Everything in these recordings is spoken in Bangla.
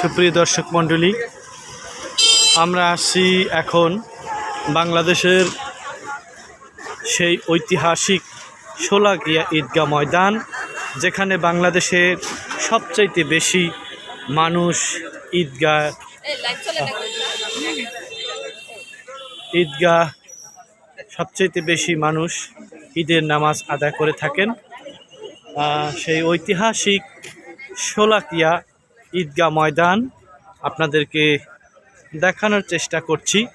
সুপ্রিয় দর্শক মণ্ডলী, আমরা আসছি এখন বাংলাদেশের সেই ঐতিহাসিক শোলাকিয়া ঈদগাহ ময়দান, যেখানে বাংলাদেশের সবচাইতে বেশি মানুষ ঈদগাহ ঈদগাহ সবচাইতে বেশি মানুষ ঈদের নামাজ আদায় করে থাকেন। সেই ঐতিহাসিক শোলাকিয়া ঈদগাহ ময়দান আপনাদেরকে দেখানোর চেষ্টা করছি।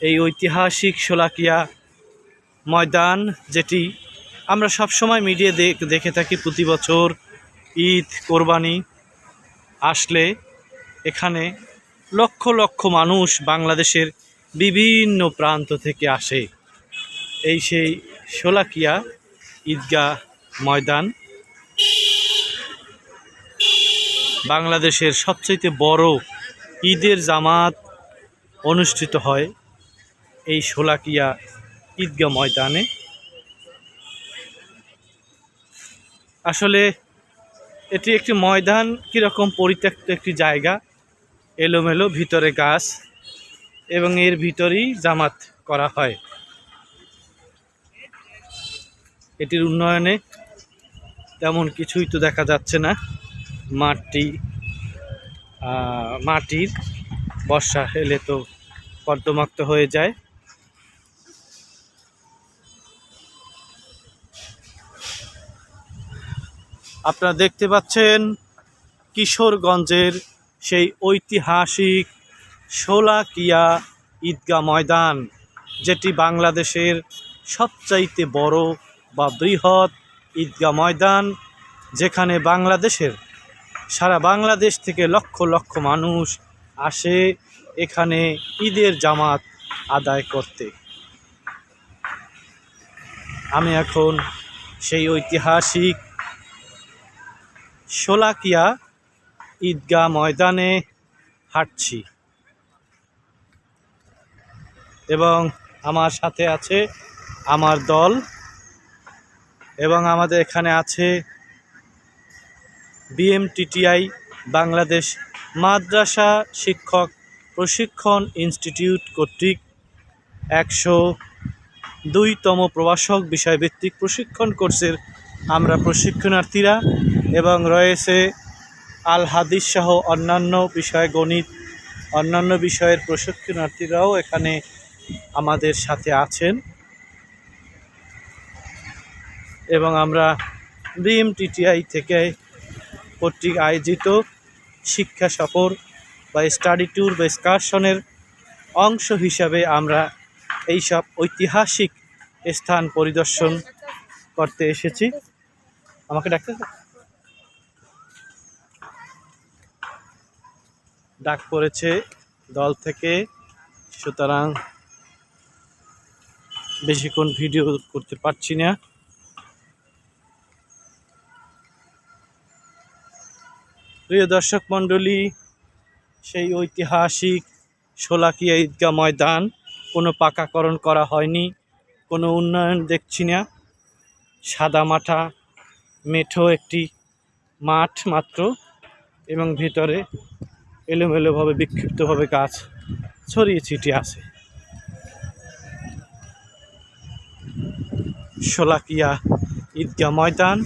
এই ঐতিহাসিক শোলাকিয়া ময়দান যেটি আমরা সব সবসময় মিডিয়া দেখে থাকি প্রতি বছর ঈদ, কোরবানি আসলে এখানে লক্ষ লক্ষ মানুষ বাংলাদেশের বিভিন্ন প্রান্ত থেকে আসে। এই সেই শোলাকিয়া ঈদগাহ ময়দান। বাংলাদেশের সবচেয়ে বড় ঈদের জামাত অনুষ্ঠিত হয় এই শোলাকিয়া ঈদগাহ ময়দানে। আসলে এটি একটি ময়দান, কীরকম পরিত্যক্ত একটি জায়গা, এলোমেলো, ভিতরে গাছ, এবং এর ভিতরেই জামাত করা হয়। এটির উন্নয়নে তেমন কিছুই তো দেখা যাচ্ছে না। মাটি মাটির বর্ষা এলে তো কর্দমাক্ত হয়ে যায়। আপনারা দেখতে পাচ্ছেন কিশোরগঞ্জের সেই ঐতিহাসিক শোলাকিয়া ঈদগাহ ময়দান, যেটি বাংলাদেশের সবচাইতে বড় বা বৃহৎ ঈদগাহ ময়দান, যেখানে বাংলাদেশের সারা বাংলাদেশ থেকে লক্ষ লক্ষ মানুষ আসে এখানে ঈদের জামাত আদায় করতে। আমি এখন সেই ঐতিহাসিক শোলাকিয়া ঈদগাহ ময়দানে হাঁটছি এবং আমার সাথে আছে আমার দল এবং আমাদের এখানে আছে বিএমটিটিআই, বাংলাদেশ মাদ্রাসা শিক্ষক প্রশিক্ষণ ইনস্টিটিউট কর্তৃক একশো দুইতম প্রভাষক বিষয়ভিত্তিক প্রশিক্ষণ কোর্সের আমরা প্রশিক্ষণার্থীরা এবং রয়েছে আল হাদিস সহ অন্যান্য বিষয় গণিত, অন্যান্য বিষয়ের প্রশিক্ষণার্থীরাও এখানে আমাদের সাথে আছেন। এবং আমরা বিএমটিটিআই থেকে কর্তৃক আয়োজিত শিক্ষা সফর বা স্টাডি ট্যুর বা এক্সকারশনের অংশ হিসাবে আমরা এইসব ঐতিহাসিক স্থান পরিদর্শন করতে এসেছি। আমাকে ডাকতে ডাক পড়েছে দল থেকে, সুতরাং বেশিক্ষণ ভিডিও করতে পারছি না। প্রিয় দর্শক মণ্ডলী, সেই ঐতিহাসিক শোলাকিয়া ঈদগাহ ময়দান কোনো পাকাকরণ করা হয়নি, কোনো উন্নয়ন দেখছি না। সাদা মাঠা, মেঠো একটি মাঠ মাত্র এবং ভিতরে এলোমেলোভাবে, বিক্ষিপ্তভাবে গাছ ছড়িয়ে ছিটিয়ে আছে। শোলাকিয়া ঈদগাহ ময়দান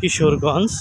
কিশোরগঞ্জ